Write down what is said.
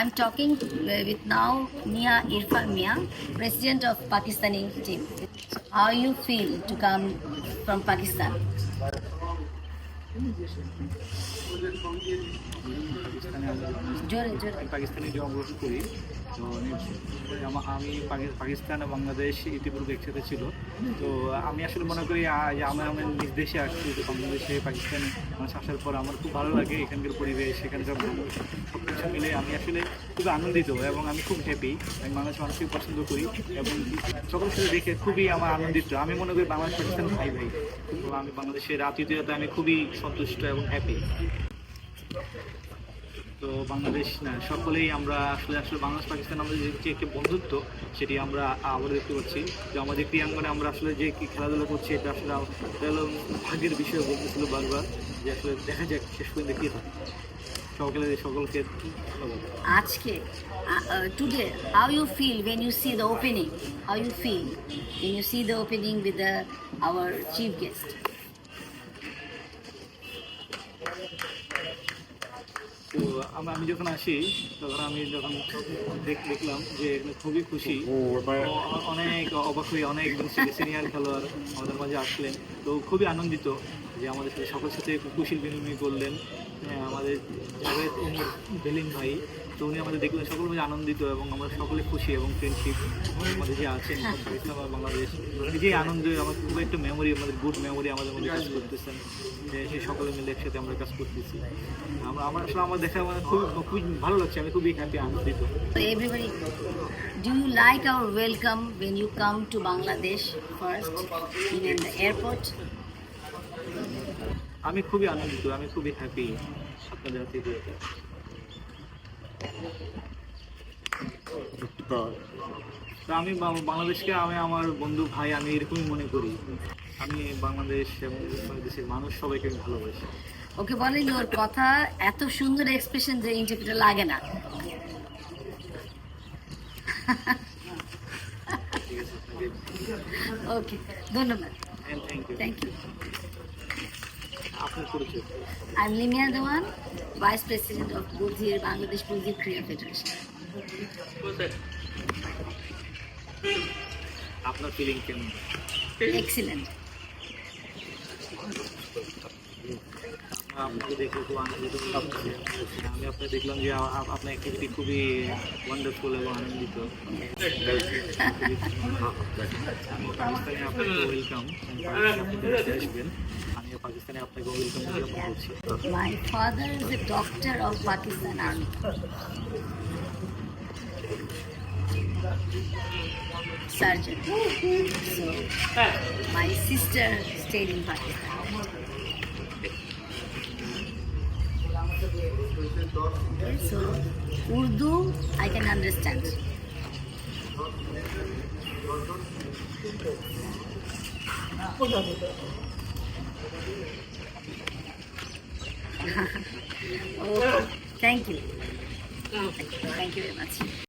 I'm talking uh, with now Mia Irfan Mia, President of Pakistani team. How you feel to come from Pakistan? জোরে জোরে তো আমা- পাকিস্তান বাংলাদেশ ইতিপূর্বে একসাথে ছিল। তো আমি আসলে মনে করি, আ- যে আমি আমার নিজ দেশে আসছি তো বাংলাদেশে, পাকিস্তানে মানুষ আসার পর আমার খুব ভালো লাগে এখানকার পরিবেশ, এখানকার সব কিছু মিলে আমি আসলে খুব আনন্দিত এবং আমি খুব হ্যাপি আমি বাংলাদেশ মানুষকে পছন্দ করি এবং সকল সাথে দেখে খুবই আমার আনন্দিত। আমি মনে করি বাংলাদেশ, পাকিস্তান ভাই ভাই। তো আমি বাংলাদেশের আতিথেয়তা আমি খুবই সন্তুষ্ট এবং হ্যাপি তো বাংলাদেশ না, সকলেই আমরা আসলে আসলে বাংলাদেশ, পাকিস্তান আমাদের যে একটি বন্ধুত্ব, সেটি আমরা আবার দেখতে পাচ্ছি। যে আমাদের ক্রিয়াঙ্গনে আমরা আসলে যে কি খেলাধুলা করছি, এটা আসলে ভাগ্যের বিষয় বলতেছিল বারবার, যে আসলে দেখা যাক, শেষ পর্যন্ত কী হয়। সকলে, সকলকে আজকে today how you feel when you see the opening? How you feel when you see the opening with the, our chief guest? আমি আমি যখন আসি তখন আমি যখন দেখ- দেখলাম যে খুবই খুশি। অনেক অবাক হয়ে অনেক সিনিয়র খেলোয়াড় আমাদের মাঝে আসলেন। তো খুবই আনন্দিত। যে আমাদের সাথে সকলের সাথে কুশল বিনিময় করলেন হ্যাঁ, আমাদের জাভেদ উমর বেলিম ভাই। তো উনি আমাদের দেখলেন সকল মিলে আনন্দিত এবং আমরা সকলে খুশি এবং ফ্রেন্ডশিপ আমাদের যে আছেন আর বাংলাদেশ এই যে আনন্দ আমার খুব একটা মেমোরি আমাদের গুড মেমোরি আমাদের মধ্যে কাজ করতেছেন যে সেই সকলে মিলে একসাথে আমরা কাজ করতেছি। আমরা আমার আসলে আমার দেখা মানে খুবই খুবই ভালো লাগছে আমি খুবই হ্যাপি আনন্দিত। Do you like our welcome when you come to bangladesh first in the airport? আমি খুবই আনন্দিত আমি খুবই হ্যাপি আপনাদের হাতে তো আমি বাংলাদেশকে আমি আমার বন্ধু ভাই আমি এরকমই মনে করি। আমি বাংলাদেশ এবং বাংলাদেশের মানুষ সবাইকে ভালোবাসি। ওকে বলেন ওর কথা এত সুন্দর এক্সপ্রেশন যে ইন্টারপ্রিটার লাগে না। ওকে ধন্যবাদ। Thank you thank you I'm Limia Dewan, Vice President of Budhir Bangladesh Budhir Kriya Federation. আপনার ফিলিং কেমন Excellent. আপনাকে দেখে খুব আনন্দিত লাগছে। আমি আপনাকে দেখলাম যে আ- আ- আপনার অ্যাক্টিভিটি খুবই ওয়ান্ডারফুল এবং আনন্দিত আমি পাকিস্তানে আপনাকে ওয়েলকাম আপনি আসবেন আমি পাকিস্তানে আপনাকে ওয়েলকাম উদযাপন করছি My father is a doctor of Pakistan Army. Surgeon. So, my sister stayed in Pakistan. So Urdu I can understand. oh, thank you. Thank you very much.